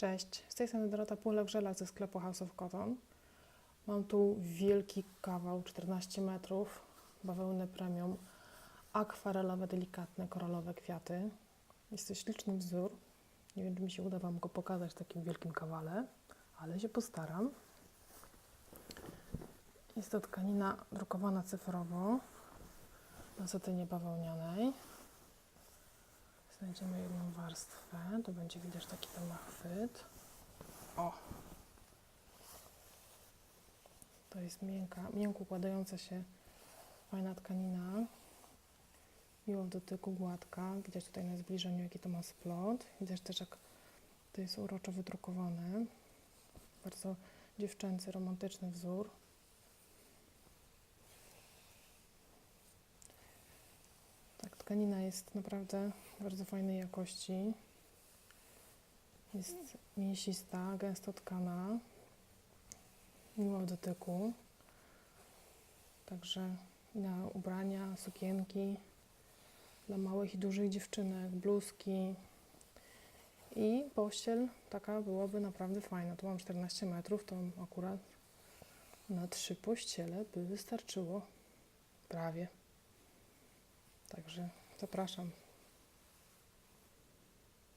Cześć, z tej strony Dorota Pulek-Żelak ze sklepu House of Cotton. Mam tu wielki kawał, 14 metrów, bawełny premium, akwarelowe, delikatne, koralowe kwiaty. Jest to śliczny wzór. Nie wiem, czy mi się uda Wam go pokazać w takim wielkim kawale, ale się postaram. Jest to tkanina drukowana cyfrowo na satynie bawełnianej. Znajdziemy jedną warstwę. Tu będzie widać taki tam chwyt. O! To jest miękka, miękko układająca się fajna tkanina. Miło w dotyku, gładka. Widać tutaj na zbliżeniu, jaki to ma splot. Widać też, jak to jest uroczo wydrukowane. Bardzo dziewczęcy, romantyczny wzór. Tkanina jest naprawdę bardzo fajnej jakości. Jest mięsista, gęsto tkana, miła w dotyku. Także na ubrania, sukienki dla małych i dużych dziewczynek, bluzki. I pościel taka byłaby naprawdę fajna. Tu mam 14 metrów, to akurat na trzy pościele by wystarczyło. Prawie. Także zapraszam.